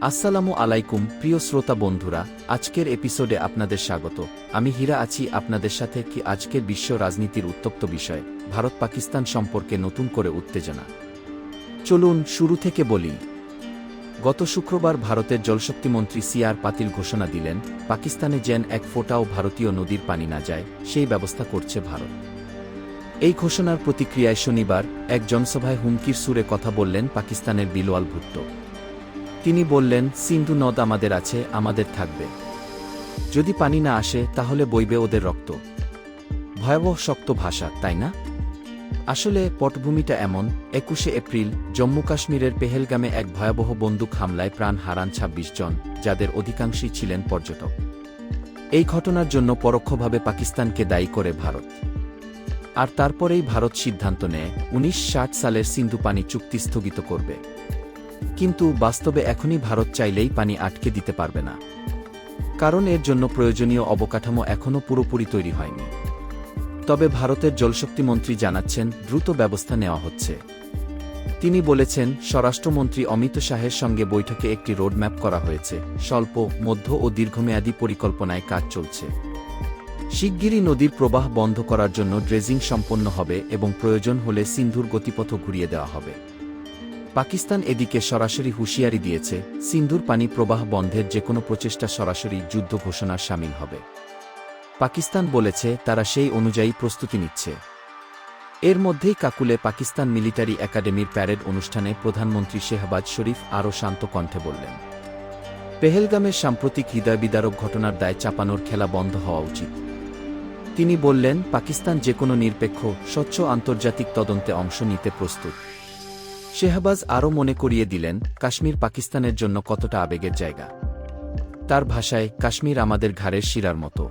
আসসালামু আলাইকুম, প্রিয় শ্রোতা বন্ধুরা, আজকের এপিসোডে আপনাদের স্বাগত। আমি হীরা আছি আপনাদের সাথে কি আজকের বিশ্ব রাজনীতির উত্তপ্ত বিষয়, ভারত পাকিস্তান সম্পর্কে নতুন করে উত্তেজনা। চলুন শুরু থেকে বলি। গত শুক্রবার ভারতের জলশক্তিমন্ত্রী সিআর পাতিল ঘোষণা দিলেন, পাকিস্তানে যেন এক ফোঁটাও ভারতীয় নদীর পানি না যায়, সেই ব্যবস্থা করছে ভারত। এই ঘোষণার প্রতিক্রিয়ায় শনিবার এক জনসভায় হুমকির সুরে কথা বললেন পাকিস্তানের বিলোয়াল ভুট্টো। তিনি বললেন, সিন্ধু নদ আমাদের আছে, আমাদের থাকবে। যদি পানি না আসে, তাহলে বইবে ওদের রক্ত। ভয়াবহ শক্ত ভাষা, তাই না? আসলে পটভূমিটা এমন, একুশে এপ্রিল, জম্মু কাশ্মীরের পেহেলগামে এক ভয়াবহ বন্দুক হামলায় প্রাণ হারান ২৬ জন, যাদের অধিকাংশই ছিলেন পর্যটক। এই ঘটনার জন্য পরোক্ষভাবে পাকিস্তানকে দায়ী করে ভারত। আর তারপরেই ভারত সিদ্ধান্ত নেয়, উনিশ সালের সিন্ধু পানি চুক্তি স্থগিত করবে। কিন্তু বাস্তবে এখনই ভারত চাইলেই পানি আটকে দিতে পারবে না। কারণ এর জন্য প্রয়োজনীয় অবকাঠামো এখনও পুরোপুরি তৈরি হয়নি। তবে ভারতের জলশক্তিমন্ত্রী জানাচ্ছেন, দ্রুত ব্যবস্থা নেওয়া হচ্ছে। তিনি বলেছেন, স্বরাষ্ট্রমন্ত্রী অমিত শাহের সঙ্গে বৈঠকে একটি রোডম্যাপ করা হয়েছে, স্বল্প, মধ্য ও দীর্ঘমেয়াদী পরিকল্পনায় কাজ চলছে। শিগগিরই নদীর প্রবাহ বন্ধ করার জন্য ড্রেজিং সম্পন্ন হবে এবং প্রয়োজন হলে সিন্ধুর গতিপথ ঘুরিয়ে দেওয়া হবে। পাকিস্তান এদিকে সরাসরি হুঁশিয়ারি দিয়েছে সিন্ধুর পানি প্রবাহ বন্ধের যে কোনো প্রচেষ্টা সরাসরি যুদ্ধ ঘোষণার সামিল হবে। পাকিস্তান বলেছে, তারা সেই অনুযায়ী প্রস্তুতি নিচ্ছে। এর মধ্যেই কাকুলে পাকিস্তান মিলিটারি একাডেমির প্যারেড অনুষ্ঠানে প্রধানমন্ত্রী শেহবাজ শরীফ আরও শান্ত কণ্ঠে বললেন, পেহেলগামের সাম্প্রতিক হৃদয়বিদারক ঘটনার দায় চাপানোর খেলা বন্ধ হওয়া উচিত। তিনি বললেন, পাকিস্তান যে কোনো নিরপেক্ষ, স্বচ্ছ আন্তর্জাতিক তদন্তে অংশ নিতে প্রস্তুত। শেহবাজ আরও মনে করিয়ে দিলেন, কাশ্মীর পাকিস্তানের জন্য কতটা আবেগের জায়গা। তার ভাষায়, কাশ্মীর আমাদের ঘাড়ের শিরার মতো।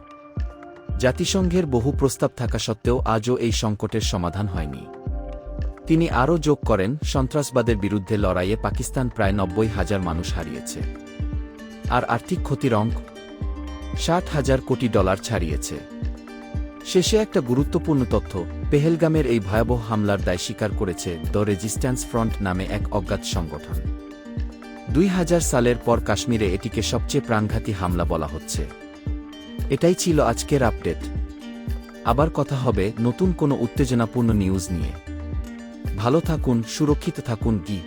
জাতিসংঘের বহু প্রস্তাব থাকা সত্ত্বেও আজও এই সংকটের সমাধান হয়নি। তিনি আরও যোগ করেন, সন্ত্রাসবাদের বিরুদ্ধে লড়াইয়ে পাকিস্তান প্রায় নব্বই হাজার মানুষ হারিয়েছে। আর আর্থিক ক্ষতির অঙ্ক, ষাট হাজার কোটি ডলার ছাড়িয়েছে। শেষে একটা গুরুত্বপূর্ণ তথ্য, পেহেলগামের এই ভয়াবহ হামলার দায় স্বীকার করেছে দ্য রেজিস্ট্যান্স ফ্রন্ট নামে এক অজ্ঞাত সংগঠন। দুই হাজার সালের পর কাশ্মীরে এটিকে সবচেয়ে প্রাণঘাতী হামলা বলা হচ্ছে। এটাই ছিল আজকের আপডেট। আবার কথা হবে নতুন কোনো উত্তেজনাপূর্ণ নিউজ নিয়ে। ভালো থাকুন, সুরক্ষিত থাকুন, গি।